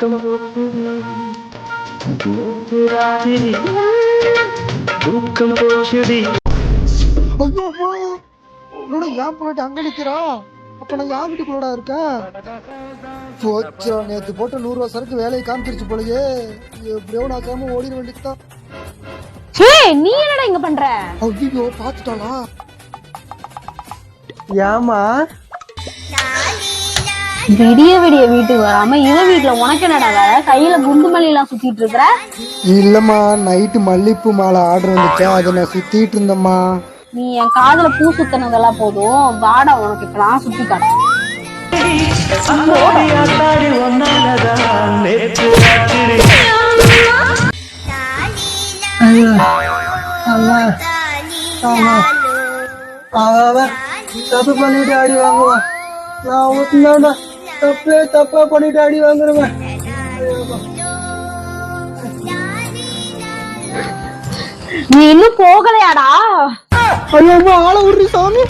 தூக்கம். ராத்திரி தூக்கம் போச்சுடி. ஐயோ. என்னடா ஏன் போயிட்டு அங்க நிக்கிறா? அப்ப நான் யார் வீட்டுக்குள்ளடா இருக்கேன் போச்சா நேத்து போட்ட நூறு ரூபா சரக்கு வேலையை காமிச்சிருச்சு போலயே. எப்படியோ நான் கிளம்ப ஓடிட வேண்டியதுதான். ஹே நீ என்னடா இங்க பண்ற? ஐயோ பாத்துட்டாளா ஏமா விடிய விடிய வீட்டுக்கு வராம இவ வீட்டுல உனக்கு என்னடா வேலை கையில குண்டு மல்லி எல்லாம் சுத்திட்டு இருக்கிற இல்லம்மா நைட்டு மல்லிப்பூ மாலை ஆர்டர் வந்துச்சா அதை நான் சுத்திட்டு இருந்தேம்மா நீ என் காதுல பூ சுத்தினதெல்லாம் போதும் வாடா உனக்கு இப்ப நான் சுத்தி காட்டுறேன் தப்பு பண்ணிட்டு அடி வாங்குவா நான் ஒத்துனா தப்பே தப்பா பண்ணிட்டு அடி வாங்குறவன். நீ இன்னும் போகலையாடா? ஐயோ ஆளை விடுறி சாமி.